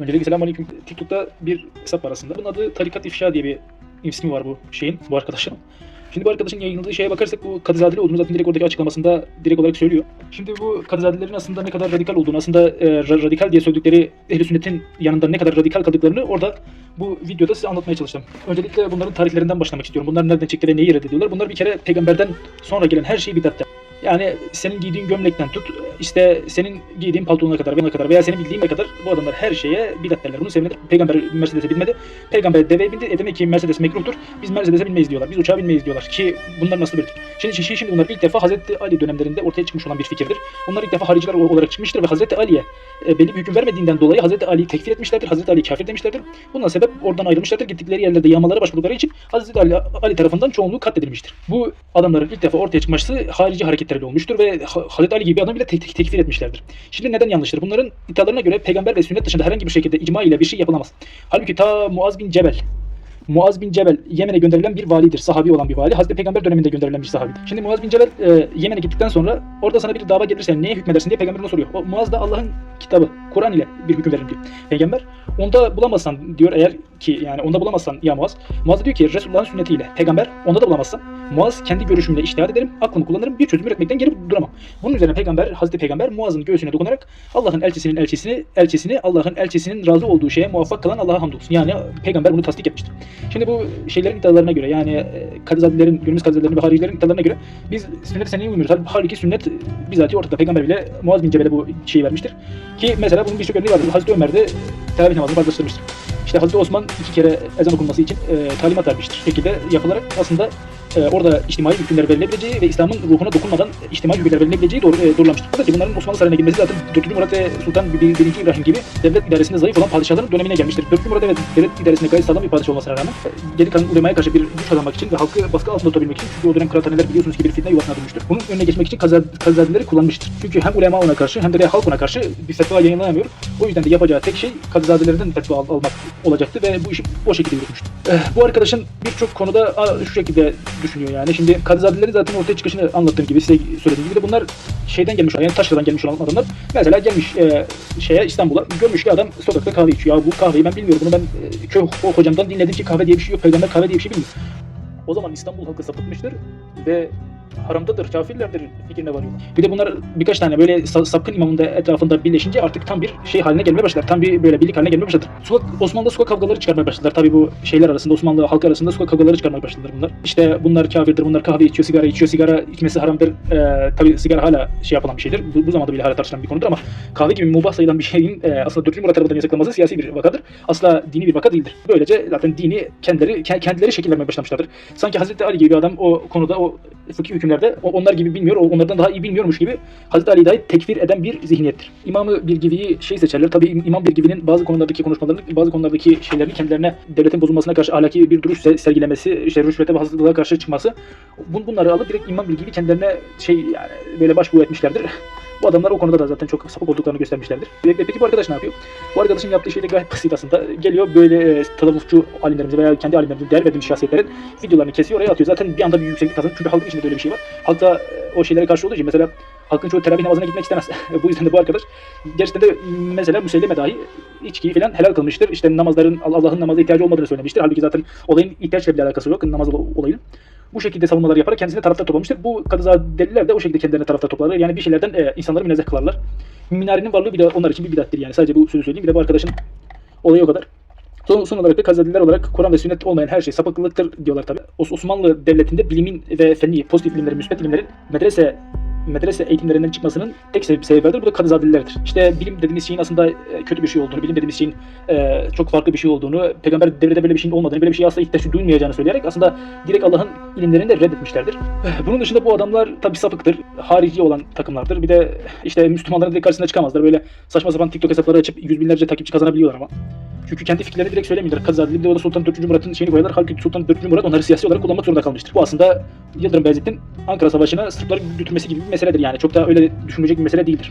Öncelikle selamünaleyküm. TikTok'ta bir hesap var aslında. Bunun adı Tarikat İfşa diye bir ismi var bu şeyin, bu arkadaşın. Şimdi bu arkadaşın yayınladığı şeye bakarsak bu Kadızadeli olduğunu zaten direkt oradaki açıklamasında direkt olarak söylüyor. Şimdi bu Kadızadelilerin aslında ne kadar radikal olduğunu, aslında e, ra- radikal diye söyledikleri ehl sünnetin yanında ne kadar radikal kaldıklarını orada bu videoda size anlatmaya çalıştım. Öncelikle bunların tarihlerinden başlamak istiyorum. Bunlar nereden çıktı ve neyi reddediyorlar? Bunlar bir kere peygamberden sonra gelen her şey bidatler. Yani senin giydiğin gömlekten tut, işte senin giydiğin paltona kadar, bana kadar veya senin bildiğin kadar bu adamlar her şeye bidat derler. Bunu sevinir. Peygamber Mercedes'e binmedi. Peygamber deveye bindi. E demek ki Mercedes mekruhtur. Biz Mercedes'e binmeyiz diyorlar. Biz uçağa binmeyiz diyorlar. Ki bunlar nasıl bir Şimdi, şimdi, şimdi bunlar ilk defa Hazreti Ali dönemlerinde ortaya çıkmış olan bir fikirdir. Bunlar ilk defa hariciler olarak çıkmıştır ve Hazreti Ali'ye e, belli bir hüküm vermediğinden dolayı Hazreti Ali'yi tekfir etmişlerdir. Hazreti Ali kafir demişlerdir. Bundan sebep oradan ayrılmışlardır. Gittikleri yerlerde yağmalara başvurdukları için Hazreti Ali, Ali tarafından çoğunluğu katledilmiştir. Bu adamların ilk defa ortaya çıkması harici hareketlerle olmuştur ve Ha- Hazreti Ali gibi adam bile tek- tek- tekfir etmişlerdir. Şimdi neden yanlıştır? Bunların iddialarına göre peygamber ve sünnet dışında herhangi bir şekilde icma ile bir şey yapılamaz. Halbuki ta Muaz bin Cebel Muaz bin Cebel Yemen'e gönderilen bir validir. Sahabi olan bir vali. Hazreti Peygamber döneminde gönderilen bir sahabidir. Şimdi Muaz bin Cebel e, Yemen'e gittikten sonra orada sana bir dava gelirse neye hükmedersin diye peygamber ona soruyor. O, Muaz da Allah'ın kitabı, Kur'an ile bir hüküm verin diyor. Peygamber onda bulamazsan diyor eğer ki yani onda bulamazsan ya Muaz. Muaz diyor ki Resulullah'ın sünnetiyle. Peygamber onda da bulamazsan Muaz kendi görüşümle iştihad ederim, aklımı kullanırım, bir çözüm üretmekten geri duramam. Bunun üzerine peygamber, Hazreti Peygamber Muaz'ın göğsüne dokunarak Allah'ın elçisinin elçisini, elçisini Allah'ın elçisinin razı olduğu şeye muvaffak kılan Allah'a hamdolsun. Yani peygamber bunu tasdik etmiştir. Şimdi bu şeylerin iddialarına göre yani e, Kadızadelerin, günümüz Kadızadelerin ve haricilerin iddialarına göre biz sünnet-i seneye uymuyoruz. Halbuki- sünnet bizatihi ortada. Peygamber bile Muaz bin Cebel'e bu şeyi vermiştir. Ki mesela bunun birçok örneği vardır. Hazreti Ömer de teravih namazını farzlaştırmıştır. İşte Hazreti Osman iki kere ezan okunması için e, talimat vermiştir. Şekilde yapılarak aslında e, orada içtimai hükümler verilebileceği ve İslam'ın ruhuna dokunmadan içtimai hükümler verilebileceği doğru, e, doğrulanmıştır. Fakat bunların Osmanlı Sarayı'na girmesi zaten 4. Murat ve Sultan 1. İbrahim gibi devlet idaresinde zayıf olan padişahların dönemine gelmiştir. 4. Murat evet devlet idaresinde gayet sağlam bir padişah olmasına rağmen e, geri kalan ulemaya karşı bir güç kazanmak için ve halkı baskı altında tutabilmek için çünkü o dönem kıraathaneler biliyorsunuz ki bir fitne yuvasına dönmüştür. Bunun önüne geçmek için kazad- kazadeleri kullanmıştır. Çünkü hem ulema ona karşı hem de halk ona karşı bir fetva yayınlayamıyor. O yüzden de yapacağı tek şey kazadelerden fetva al- almak olacaktı ve bu işi o şekilde yürütmüştü. Eh, bu arkadaşın birçok konuda şu şekilde düşünüyor yani. Şimdi kadızadelerin zaten ortaya çıkışını anlattığım gibi size söylediğim gibi de bunlar şeyden gelmiş olan yani taşradan gelmiş olan adamlar. Mesela gelmiş e, şeye İstanbul'a görmüş ki adam sokakta kahve içiyor. Ya bu kahveyi ben bilmiyorum. Bunu ben e, köy hocamdan dinledim ki kahve diye bir şey yok. Peygamber kahve diye bir şey bilmiyor. O zaman İstanbul halkı sapıtmıştır ve haramdadır, kafirlerdir fikrine varıyorlar. Bir de bunlar birkaç tane böyle sa- sapkın imamın da etrafında birleşince artık tam bir şey haline gelmeye başladılar. Tam bir böyle birlik haline gelmeye başladı. Sokak, Osmanlı'da sokak kavgaları çıkarmaya başladılar. Tabii bu şeyler arasında, Osmanlı halkı arasında sokak kavgaları çıkarmaya başladılar bunlar. İşte bunlar kafirdir, bunlar kahve içiyor, sigara içiyor, sigara içmesi haramdır. Ee, tabii sigara hala şey yapılan bir şeydir. Bu, bu zamanda bile hala tartışılan bir konudur ama kahve gibi mubah sayılan bir şeyin e, aslında 4. Murat tarafından yasaklanması siyasi bir vakadır. Asla dini bir vaka değildir. Böylece zaten dini kendileri ke- kendileri şekil vermeye başlamışlardır. Sanki Hazreti Ali gibi bir adam o konuda o fıkhi hükümlerde onlar gibi bilmiyor, onlardan daha iyi bilmiyormuş gibi Hazreti Ali'yi dahi tekfir eden bir zihniyettir. İmamı Birgivi'yi şey seçerler. Tabii İm- İmam Birgivi'nin bazı konulardaki konuşmalarını, bazı konulardaki şeylerini kendilerine devletin bozulmasına karşı ahlaki bir duruş se- sergilemesi, işte rüşvete ve hastalığa karşı çıkması bun- bunları alıp direkt İmam Birgivi kendilerine şey yani böyle başbuğ etmişlerdir. Bu adamlar o konuda da zaten çok sapık olduklarını göstermişlerdir. Peki bu arkadaş ne yapıyor? Bu arkadaşın yaptığı şey de gayet basit aslında. Geliyor böyle e, tasavvufçu alimlerimize veya kendi alimlerimize değer verdiğimiz şahsiyetlerin videolarını kesiyor oraya atıyor. Zaten bir anda bir yükseklik kazanır. Çünkü halkın içinde de öyle bir şey var. Halk da e, o şeylere karşı olduğu için mesela halkın çoğu teravih namazına gitmek istemez. bu yüzden de bu arkadaş gerçekten de mesela müselleme dahi içkiyi falan helal kılmıştır. İşte namazların Allah'ın namaza ihtiyacı olmadığını söylemiştir. Halbuki zaten olayın ihtiyaçla bir alakası yok. Namaz ol- olayının. Bu şekilde savunmalar yaparak kendisine taraftar toplamıştır. Bu kadızadeliler de o şekilde kendilerine taraftar toplarlar. Yani bir şeylerden e, insanları münezzeh kılarlar. Minarenin varlığı bir de onlar için bir bidattir yani. Sadece bu sözü söyleyeyim. Bir de bu arkadaşın olayı o kadar. Son, son olarak da Kazadeliler olarak Kur'an ve sünnet olmayan her şey sapıklıktır diyorlar tabi. Osmanlı Devleti'nde bilimin ve fenli, pozitif ilimlerin, müsbet ilimlerin medrese medrese eğitimlerinden çıkmasının tek sebebi vardır. Bu da Kadızadelilerdir. İşte bilim dediğimiz şeyin aslında e, kötü bir şey olduğunu, bilim dediğimiz şeyin e, çok farklı bir şey olduğunu, peygamber devrede böyle bir şeyin olmadığını, böyle bir şeye asla ihtiyaç duymayacağını söyleyerek aslında direkt Allah'ın ilimlerini de reddetmişlerdir. Bunun dışında bu adamlar tabi sapıktır. Harici olan takımlardır. Bir de işte Müslümanların direkt karşısına çıkamazlar. Böyle saçma sapan TikTok hesapları açıp yüz binlerce takipçi kazanabiliyorlar ama. Çünkü kendi fikirlerini direkt söylemiyorlar. Kazadeli bir de o da Sultan 4. Murat'ın şeyini koyarlar. Halbuki Sultan 4. Murat onları siyasi olarak kullanmak zorunda kalmıştır. Bu aslında Yıldırım Beyazıt'ın Ankara Savaşı'na Sırpları götürmesi gibi bir meseledir yani. Çok da öyle düşünülecek bir mesele değildir.